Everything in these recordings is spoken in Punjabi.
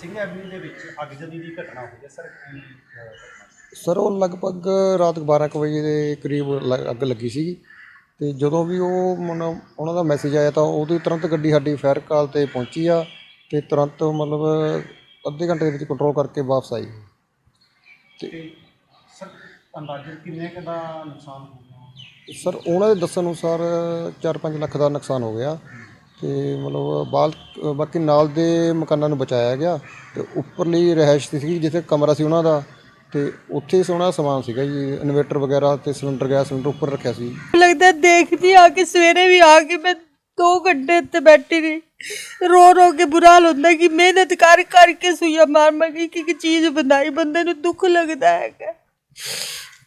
ਸਿੰਘ ਐਵਨਿਊ ਦੇ ਵਿੱਚ ਅੱਗਜਨੀ ਦੀ ਘਟਨਾ ਹੋਈ ਹੈ। ਸਰ ਕੀ ਅਹ, ਘਟਨਾ ਸੀ? ਸਰ ਉਹ ਲਗਭਗ ਰਾਤ 12 ਕੁ ਵਜੇ ਦੇ ਕਰੀਬ ਲ- ਅੱਗ ਲੱਗੀ ਸੀਗੀ ਤੇ ਜਦੋਂ ਵੀ ਉਹ ਮਨ ਉਹਨਾਂ ਦਾ ਮੈਸੇਜ ਆਇਆ ਤਾਂ ਉਦੋਂ ਹੀ ਤੁਰੰਤ ਗੱਡੀ ਸਾਡੀ ਫਾਇਰ ਕਾਲ ਤੇ ਪਹੁੰਚੀ ਆ ਤੇ ਤੁਰੰਤ ਮਤਲਬ ਅੱਧੇ ਘੰਟੇ ਦੇ ਵਿੱਚ ਕੰਟਰੋਲ ਕਰਕੇ ਵਾਪਸ ਆਈ। ਤੇ ਸਰ ਅੰਦਾਜ਼ਨ ਕਿੰਨੇ ਕੁ ਦਾ ਨੁਕਸਾਨ ਹੋ ਗਿਆ? ਸਰ ਉਹਨਾਂ ਦੇ ਦੱਸਣ ਅਨੁਸਾਰ 4-5 ਲੱਖ ਦਾ ਨੁਕਸਾਨ ਹੋ ਗਿਆ। ਤੇ ਮਤਲਬ ਬਾਲ ਬਾਕੀ ਨਾਲ ਦੇ ਮਕਾਨਾਂ ਨੂੰ ਬਚਾਇਆ ਗਿਆ ਤੇ ਉੱਪਰਲੀ ਰਹਿائش ਸੀ ਜਿੱਥੇ ਕਮਰਾ ਸੀ ਉਹਨਾਂ ਦਾ ਤੇ ਉੱਥੇ ਸੋਹਣਾ ਸਮਾਨ ਸੀਗਾ ਜੀ, ਇਨਵੇਟਰ ਵਗੈਰਾ ਤੇ ਸਿਲੰਡਰ, ਗੈਸ ਸਿਲੰਡਰ ਉੱਪਰ ਰੱਖਿਆ ਸੀ। ਲੱਗਦਾ ਦੇਖਦੀ ਆ ਕਿ ਸਵੇਰੇ ਵੀ ਆ ਕੇ ਮੈਂ 2 ਘੰਟੇ ਇੱਥੇ ਬੈਠੀ ਰਹੀ। ਰੋ ਰੋ ਕੇ ਬੁਰਾ ਹਾਲ ਹੁੰਦਾ ਕਿ ਮਿਹਨਤ ਕਰ ਕਰਕੇ ਸੂਈਆ ਮਾਰ ਮਾਰ ਕੇ ਕਿ ਚੀਜ਼ ਬਣਾਈ, ਬੰਦੇ ਨੂੰ ਦੁੱਖ ਲੱਗਦਾ ਹੈਗਾ।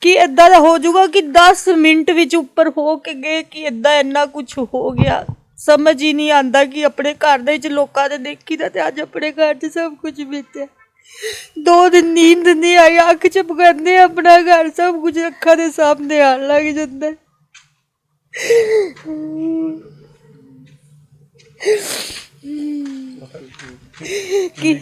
ਕਿ ਇਦਾਂ ਦਾ ਹੋ ਜਾਊਗਾ ਕਿ 10 ਮਿੰਟ ਵਿੱਚ ਉੱਪਰ ਹੋ ਕੇ ਗਏ, ਕਿ ਇਦਾਂ ਇੰਨਾ ਕੁਝ ਹੋ ਗਿਆ। ਸਮਝ ਹੀ ਨਹੀਂ ਆਂਦਾ ਕਿ ਆਪਣੇ ਘਰ ਦੇ ਵਿੱਚ ਲੋਕਾਂ ਦੇ ਦੇਖੀਦਾ ਤੇ ਅੱਜ ਆਪਣੇ ਘਰ 'ਚ ਸਭ ਕੁਝ ਬੀਤਿਆ। ਦੋ ਦਿਨ ਨੀਂਦ ਨਹੀਂ ਆਈ ਅੱਖ ਚਪਕਾਉਂਦੇ ਆਪਣਾ ਘਰ ਸਭ ਕੁਝ ਅੱਖਾਂ ਦੇ ਸਾਹਮਣੇ ਆਉਣ ਲੱਗ ਜਾਂਦਾ। ਹੈ। ਕਿ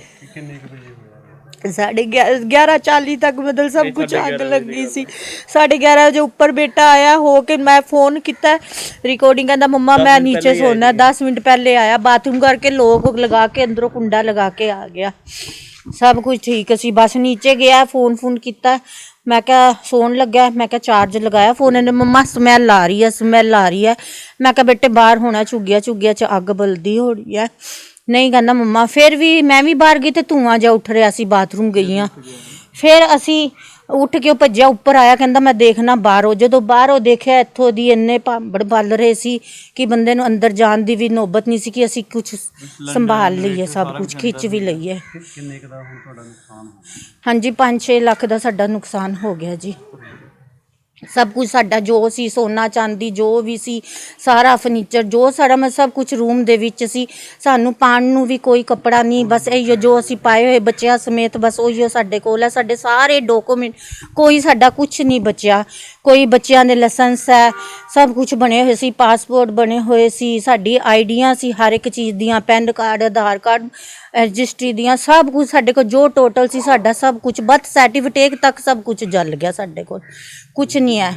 ਸਾਢੇ 11:40 ਤੱਕ ਮਤਲਬ ਸਭ ਕੁਝ ਅੱਗ ਲੱਗੀ ਸੀ। ਸਾਢੇ 11 ਵਜੇ ਉੱਪਰ ਬੇਟਾ ਆਇਆ ਹੋ ਕੇ ਮੈਂ ਫੋਨ ਕੀਤਾ। ਰਿਕਾਰਡਿੰਗ ਕਹਿੰਦਾ ਮੰਮਾ ਮੈਂ ਨੀਚੇ ਸੋਣਾ 10 ਮਿੰਟ ਪਹਿਲੇ ਆਇਆ। ਬਾਥਰੂਮ ਕਰਕੇ ਲੋਕ ਲਗਾ ਕੇ ਅੰਦਰੋਂ ਕੁੰਡਾ ਲਗਾ ਕੇ ਆ ਗਿਆ। ਸਭ ਕੁਝ ਠੀਕ ਸੀ। ਬਸ ਨੀਚੇ ਗਿਆ ਫੋਨ ਫੋਨ ਕੀਤਾ। ਮੈਂ ਕਿਹਾ ਸੌਣ ਲੱਗਾ। ਮੈਂ ਕਿਹਾ ਚਾਰਜ ਲਗਾਇਆ ਫੋਨ ਇਹਨੇ। ਮੰਮਾ ਸਮੈਲ ਆ ਰਹੀ ਹੈ ਸਮੈਲ ਆ ਰਹੀ ਹੈ। ਮੈਂ ਕਿਹਾ ਬੇਟੇ ਬਾਹਰ ਹੋਣਾ ਝੁੱਗਿਆ ਝੁੱਗਿਆ ਚ ਅੱਗ ਬਲਦੀ ਹੋ ਰਹੀ ਹੈ। ਨਹੀਂ ਕਹਿੰਦਾ ਮੰਮਾ ਫਿਰ ਵੀ ਮੈਂ ਵੀ ਬਾਹਰ ਗਈ ਤੇ ਧੂਆਂ ਜਿਹਾ ਉੱਠ ਰਿਹਾ ਸੀ ਬਾਥਰੂਮ ਗਈ ਆ ਫਿਰ ਅਸੀਂ ਉੱਠ ਕੇ ਉਹ ਭੱਜਿਆ ਉੱਪਰ ਆਇਆ ਕਹਿੰਦਾ ਮੈਂ ਦੇਖਣਾ ਬਾਹਰੋਂ। ਜਦੋਂ ਬਾਹਰੋਂ ਦੇਖਿਆ ਇੱਥੋਂ ਦੀ ਇੰਨੇ ਭਾਂਬੜ ਬਲ ਰਹੇ ਸੀ ਕਿ ਬੰਦੇ ਨੂੰ ਅੰਦਰ ਜਾਣ ਦੀ ਵੀ ਨੌਬਤ ਨਹੀਂ ਸੀ ਕਿ ਅਸੀਂ ਕੁਝ ਸੰਭਾਲ ਲਈਏ ਸਭ ਕੁਝ ਖਿੱਚ ਵੀ ਲਈਏ। ਕਿੰਨੇ ਦਾ ਹੁਣ ਤੁਹਾਡਾ ਨੁਕਸਾਨ ਹਾਂਜੀ 5-6 ਲੱਖ ਦਾ ਸਾਡਾ ਨੁਕਸਾਨ ਹੋ ਗਿਆ ਜੀ। ਸਭ ਕੁਝ ਸਾਡਾ ਜੋ ਸੀ, ਸੋਨਾ, ਚਾਂਦੀ, ਜੋ ਵੀ ਸੀ, ਸਾਰਾ ਫਰਨੀਚਰ ਜੋ ਸਾਡਾ ਮੈਂ ਸਭ ਕੁਝ ਰੂਮ ਦੇ ਵਿੱਚ ਸੀ। ਸਾਨੂੰ ਪਾਣ ਨੂੰ ਵੀ ਕੋਈ ਕੱਪੜਾ ਨਹੀਂ, ਬਸ ਇਹ ਜੋ ਅਸੀਂ ਪਾਏ ਹੋਏ ਬੱਚਿਆਂ ਸਮੇਤ ਬਸ ਉਹੀ ਸਾਡੇ ਕੋਲ ਹੈ। ਸਾਡੇ ਸਾਰੇ ਡਾਕੂਮੈਂਟ ਕੋਈ ਸਾਡਾ ਕੁਝ ਨਹੀਂ ਬਚਿਆ। ਕੋਈ ਬੱਚਿਆਂ ਦੇ ਲਾਇਸੈਂਸ ਹੈ, ਸਭ ਕੁਝ ਬਣੇ ਹੋਏ ਸੀ ਪਾਸਪੋਰਟ ਬਣੇ ਹੋਏ ਸੀ, ਸਾਡੀ ਆਈਡੀਆਂ ਸੀ, ਹਰ ਇੱਕ ਚੀਜ਼ ਦੀਆਂ, PAN card, Aadhaar card, registry ਦੀਆਂ, ਸਭ ਕੁਝ ਸਾਡੇ ਕੋਲ ਜੋ ਟੋਟਲ ਸੀ ਸਾਡਾ ਸਭ ਕੁਝ ਬਰਥ ਸਰਟੀਫਿਕੇਟ ਤੱਕ ਸਭ ਕੁਝ ਜਲ ਗਿਆ ਸਾਡੇ ਕੋਲ। ਕੁਝ ਨਹੀਂ ਹੈ।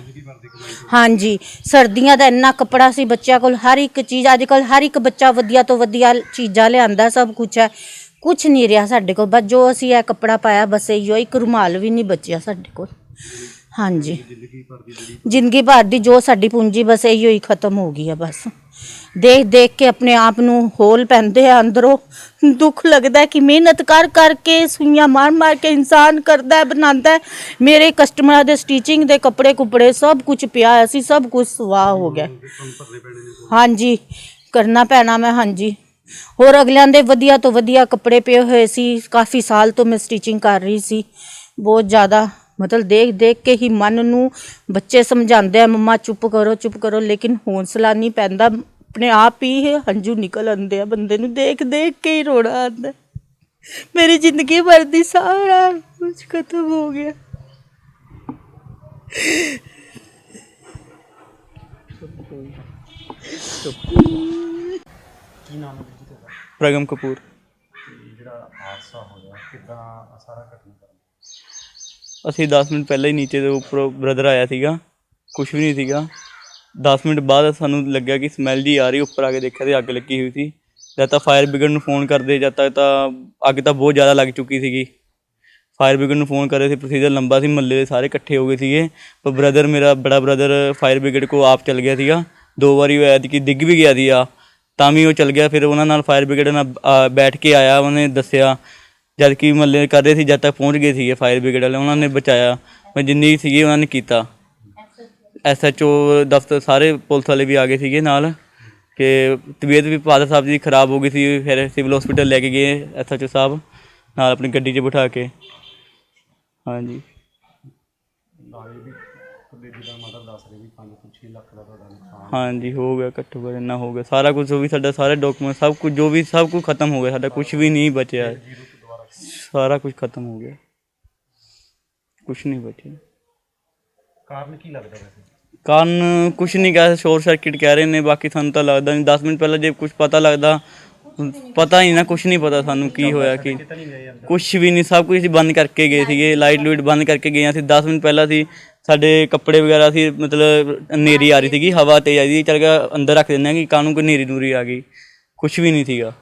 ਹਾਂਜੀ, ਸਰਦੀਆਂ ਦਾ ਇੰਨਾ ਕੱਪੜਾ ਸੀ ਬੱਚਿਆਂ ਕੋਲ, ਹਰ ਇੱਕ ਚੀਜ਼ ਅੱਜ ਕੱਲ ਹਰ ਇੱਕ ਬੱਚਾ ਵਧੀਆ ਤੋਂ ਵਧੀਆ ਚੀਜ਼ਾਂ ਲਿਆਂਦਾ, ਸਭ ਕੁਝ ਹੈ। ਕੁਝ ਨਹੀਂ ਰਿਹਾ ਸਾਡੇ ਕੋਲ, ਬਸ ਜੋ ਅਸੀਂ ਇਹ ਕੱਪੜਾ ਪਾਇਆ ਬਸ ਇਹੋ ਇੱਕ ਰੁਮਾਲ ਵੀ ਨਹੀਂ ਬਚਿਆ ਸਾਡੇ ਕੋਲ। ਹਾਂਜੀ। ਜ਼ਿੰਦਗੀ ਭਰ ਦੀ ਜੋ ਸਾਡੀ ਪੂੰਜੀ ਬਸ ਇਹੋ ਹੀ ਖਤਮ ਹੋ ਗਈ ਹੈ ਬਸ। ਦੇਖ ਦੇਖ ਕੇ ਆਪਣੇ ਆਪ ਨੂੰ ਹੋਲ ਪੈਂਦੇ ਆ ਅੰਦਰੋਂ। ਦੁੱਖ ਲੱਗਦਾ ਹੈ ਕਿ ਮਿਹਨਤ ਕਰ ਕਰਕੇ ਸੂਈਆਂ ਮਾਰ ਮਾਰ ਕੇ ਇਨਸਾਨ ਕਰਦਾ ਹੈ ਬਣਾਉਂਦਾ ਹੈ। ਮੇਰੇ ਕਸਟਮਰਾਂ ਦੇ ਸਟਿਚਿੰਗ ਦੇ ਕੱਪੜੇ ਕੁਪੜੇ ਸਭ ਕੁਝ ਪਿਆ ਹੋਇਆ ਸੀ ਸਭ ਕੁਝ ਸਵਾਹ ਹੋ ਗਿਆ। ਹਾਂਜੀ ਕਰਨਾ ਪੈਣਾ ਮੈਂ ਹਾਂਜੀ। ਹੋਰ ਅਗਲਿਆਂ ਦੇ ਵਧੀਆ ਤੋਂ ਵਧੀਆ ਕੱਪੜੇ ਪਏ ਹੋਏ ਸੀ। ਕਾਫੀ ਸਾਲ ਤੋਂ ਮੈਂ ਸਟਿਚਿੰਗ ਕਰ ਰਹੀ ਸੀ। ਬਹੁਤ ਜ਼ਿਆਦਾ ਮਤਲਬ ਦੇਖ ਦੇਖ ਕੇ ਹੀ ਮਨ ਨੂੰ ਬੱਚੇ ਸਮਝਾਉਂਦੇ ਆ ਮੰਮਾ ਚੁੱਪ ਕਰੋ ਚੁੱਪ ਕਰੋ ਲੇਕਿਨ ਹੌਸਲਾ ਨਹੀਂ ਪੈਂਦਾ। ਆਪਣੇ ਆਪ ਹੀ ਹੰਝੂ ਨਿਕਲ ਆਉਂਦੇ ਆ ਬੰਦੇ ਨੂੰ ਦੇਖ ਦੇਖ ਕੇ ਹੀ ਰੋਣਾ ਆਉਂਦਾ। ਮੇਰੀ ਜ਼ਿੰਦਗੀ ਭਰ ਦੀ ਸਾਰਾ ਕੁਝ ਖਤਮ ਹੋ ਗਿਆ। ਕੀ ਨਾਮ ਹੈ ਵੀਰ ਜੀ ਤੁਹਾਡਾ? ਪ੍ਰਗਮ ਕਪੂਰ। ਜਿਹੜਾ ਹਾਦਸਾ ਹੋਇਆ ਕਿਦਾਂ ਸਾਰਾ ਘਟਨਾਕ੍ਰਮ ਅਸੀਂ 10 ਮਿੰਟ ਪਹਿਲਾਂ ਹੀ ਨੀਚੇ ਦੇ ਉੱਪਰੋਂ ਬ੍ਰਦਰ ਆਇਆ ਸੀਗਾ ਕੁਝ ਵੀ ਨਹੀਂ ਸੀਗਾ। 10 ਮਿੰਟ ਬਾਅਦ ਸਾਨੂੰ ਲੱਗਿਆ ਕਿ ਸਮੈਲ ਜੀ ਆ ਰਹੀ, ਉੱਪਰ ਆ ਕੇ ਦੇਖਿਆ ਤੇ ਅੱਗ ਲੱਗੀ ਹੋਈ ਸੀ। ਜਦ ਤਾਂ ਫਾਇਰ ਬ੍ਰਿਗੇਡ ਨੂੰ ਫੋਨ ਕਰਦੇ ਜਦ ਤੱਕ ਤਾਂ ਅੱਗ ਤਾਂ ਬਹੁਤ ਜ਼ਿਆਦਾ ਲੱਗ ਚੁੱਕੀ ਸੀਗੀ। ਫਾਇਰ ਬ੍ਰਿਗੇਡ ਨੂੰ ਫੋਨ ਕਰੇ ਸੀ ਪ੍ਰੋਸੀਜਰ ਲੰਬਾ ਸੀ, ਮਹੱਲੇ ਦੇ ਸਾਰੇ ਇਕੱਠੇ ਹੋ ਗਏ ਸੀਗੇ। ਪਰ ਬ੍ਰਦਰ ਮੇਰਾ ਬੜਾ ਬ੍ਰਦਰ ਫਾਇਰ ਬ੍ਰਿਗੇਡ ਕੋ ਆਪ ਚਲ ਗਿਆ ਸੀਗਾ। ਦੋ ਵਾਰੀ ਹੋਇਆ ਸੀ ਕਿ ਡਿੱਗ ਵੀ ਗਿਆ ਸੀ ਆ ਤਾਂ ਵੀ ਉਹ ਚਲ ਗਿਆ, ਫਿਰ ਉਹਨਾਂ ਨਾਲ ਫਾਇਰ ਬ੍ਰਿਗੇਡ ਨਾਲ ਬੈਠ ਕੇ ਆਇਆ, ਉਹਨੇ ਦੱਸਿਆ ਜਦ ਕਿ ਮਹੱਲੇ ਕਰ ਰਹੇ ਸੀ ਜਦ ਤੱਕ ਪਹੁੰਚ ਗਏ ਸੀਗੇ ਫਾਇਰ ਬ੍ਰਿਗੇਡ ਵਾਲੇ, ਉਹਨਾਂ ਨੇ ਬਚਾਇਆ। ਮੈਂ ਜਿੰਨੀ ਸੀਗੀ, ਉਹਨਾਂ ਨੇ ਕੀਤਾ। ਐਸਐਚਓ ਦਫ਼ਤਰ ਸਾਰੇ ਪੁਲਿਸ ਵਾਲੇ ਵੀ ਆ ਗਏ ਸੀਗੇ ਨਾਲ। ਕਿ ਤਬੀਅਤ ਵੀ ਫਾਦਰ ਸਾਹਿਬ ਦੀ ਖਰਾਬ ਹੋ ਗਈ ਸੀ, ਫਿਰ ਸਿਵਲ ਹਸਪੀਟਲ ਲੈ ਕੇ ਗਏ ਐਸਐਚਓ ਸਾਹਿਬ, ਨਾਲ ਆਪਣੀ ਗੱਡੀ 'ਚ ਬਿਠਾ ਕੇ। ਹਾਂਜੀ। ਨਾਲੇ ਵੀ ਬੇਬੀ ਦਾ ਮਦਰ ਦੱਸ ਰਹੀ ਵੀ 5-6 ਲੱਖ ਦਾ ਤੁਹਾਡਾ ਨੁਕਸਾਨ ਹਾਂਜੀ, ਹੋ ਗਿਆ ਘੱਟੋ ਘੱਟ ਇੰਨਾ ਹੋ ਗਿਆ। ਸਾਰਾ ਕੁਝ ਜੋ ਵੀ ਸਾਡਾ, ਸਾਰੇ ਡਾਕੂਮੈਂਟ ਸਭ ਕੁਝ, ਜੋ ਵੀ, ਸਭ ਕੁਝ ਖਤਮ ਹੋ ਗਿਆ। ਸਾਡਾ ਕੁਝ ਵੀ ਨਹੀਂ ਬਚਿਆ। ਸਾਰਾ ਕੁਝ ਖਤਮ ਹੋ ਗਿਆ। ਕੁਝ ਨਹੀਂ ਬਚਿਆ। ਕਾਰਨ ਕੀ ਲੱਗਦਾ ਵੈਸੇ? ਕਾਰਨ ਕੁਝ ਨਹੀਂ ਕਹਿ ਸ਼ੋਰਟ ਸਰਕਟ ਕਹਿ ਰਹੇ ਨੇ ਬਾਕੀ ਸਾਨੂੰ ਤਾਂ ਲੱਗਦਾ ਨਹੀਂ। 10 ਮਿੰਟ ਪਹਿਲਾਂ ਜੇ ਕੁਝ ਪਤਾ ਲੱਗਦਾ ਪਤਾ ਹੀ ਨਾ ਕੁਝ ਨਹੀਂ ਪਤਾ ਸਾਨੂੰ ਕੀ ਹੋਇਆ ਕੀ ਤਾਂ ਕੁਝ ਵੀ ਨਹੀਂ ਸਭ ਕੁਝ ਅਸੀਂ ਬੰਦ ਕਰਕੇ ਗਏ ਸੀਗੇ ਲਾਈਟ ਲੂਈਟ ਬੰਦ ਕਰਕੇ ਗਏ ਅਸੀਂ 10 ਮਿੰਟ ਪਹਿਲਾਂ ਸੀ ਸਾਡੇ ਕੱਪੜੇ ਵਗੈਰਾ ਸੀ ਮਤਲਬ ਹਨੇਰੀ ਆ ਰਹੀ ਸੀਗੀ ਹਵਾ ਤੇਜ਼ ਆਈ ਸੀ। ਚੱਲ ਗਿਆ ਅੰਦਰ ਰੱਖ ਦਿੰਦੇ ਆ ਕਿ ਕਾਹਨੂੰ ਕੋਈ ਹਨੇਰੀ ਨੂਰੀ ਆ ਗਈ। ਕੁਝ ਵੀ ਨਹੀਂ ਸੀਗਾ।